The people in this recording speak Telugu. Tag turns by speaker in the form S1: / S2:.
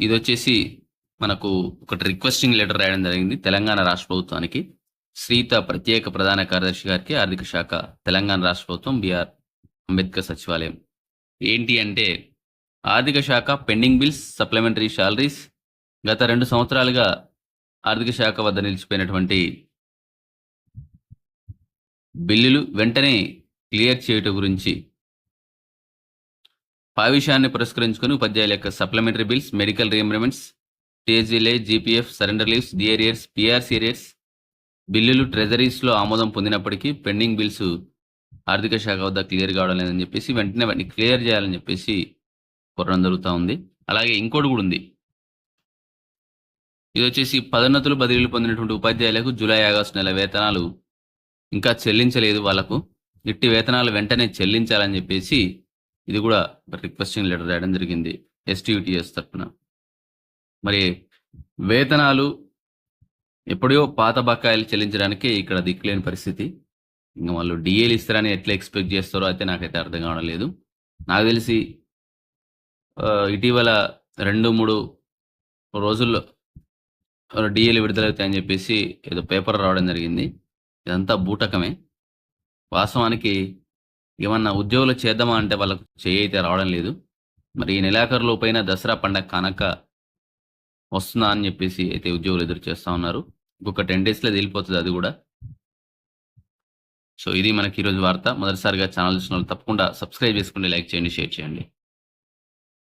S1: ఇది వచ్చేసి మనకు ఒకటి రిక్వెస్టింగ్ లెటర్ రాయడం జరిగింది తెలంగాణ రాష్ట్ర ప్రభుత్వానికి. శ్రీత ప్రత్యేక ప్రధాన కార్యదర్శి గారికి ఆర్థిక శాఖ తెలంగాణ రాష్ట్ర ప్రభుత్వం బిఆర్ అంబేద్కర్ సచివాలయం. ఏంటి అంటే ఆర్థిక శాఖ పెండింగ్ బిల్స్ సప్లిమెంటరీ శాలరీస్ గత రెండు సంవత్సరాలుగా ఆర్థిక శాఖ వద్ద నిలిచిపోయినటువంటి బిల్లులు వెంటనే క్లియర్ చేయటం గురించి ఆ విషయాన్ని పురస్కరించుకుని ఉపాధ్యాయుల యొక్క supplementary bills medical reimbursements టీఎస్జీలే GPF surrender leaves DA arrears PRC arrears బిల్లులు ట్రెజరీస్లో ఆమోదం పొందినప్పటికీ పెండింగ్ బిల్స్ ఆర్థిక శాఖ వద్ద క్లియర్ కావడం లేదని చెప్పేసి వెంటనే వాటిని క్లియర్ చేయాలని చెప్పేసి కోరడం జరుగుతూ ఉంది. అలాగే ఇంకోటి కూడా ఉంది. ఇది వచ్చేసి పదోన్నతులు బదిలీలు పొందినటువంటి ఉపాధ్యాయులకు జూలై ఆగస్టు నెల వేతనాలు ఇంకా చెల్లించలేదు వాళ్ళకు ఇట్టి వేతనాలు వెంటనే చెల్లించాలని చెప్పేసి ఇది కూడా రిక్వెస్టింగ్ లెటర్ రాయడం జరిగింది ఎస్టీయూటీఎస్ తరఫున మరి వేతనాలు ఎప్పుడో పాత బకాయిలు చెల్లించడానికి ఇక్కడ దిక్కులేని పరిస్థితి. ఇంకా వాళ్ళు డిఏలు ఇస్తారని ఎట్లా ఎక్స్పెక్ట్ చేస్తారో అయితే నాకైతే అర్థం కావడం లేదు. నాకు తెలిసి ఇటీవల రెండు మూడు రోజుల్లో డిఏలు విడుదలవుతాయని చెప్పేసి ఏదో పేపర్ రావడం జరిగింది. ఇదంతా బూటకమే. వాస్తవానికి ఏమన్నా ఉద్యోగులు చేద్దామా అంటే వాళ్ళకు చేయి అయితే రావడం లేదు. మరి ఈ నెలాఖరులో పైన దసరా పండగ కనుక వస్తుందా అని చెప్పేసి అయితే ఉద్యోగులు ఎదురు చేస్తూ ఉన్నారు. ఇంకొక టెన్ డేస్లో వెళ్ళిపోతుంది అది కూడా. సో ఇది మనకి ఈరోజు వార్త. మొదటిసారిగా ఛానల్ చూసిన వాళ్ళు తప్పకుండా సబ్స్క్రైబ్ చేసుకోండి లైక్ చేయండి షేర్ చేయండి.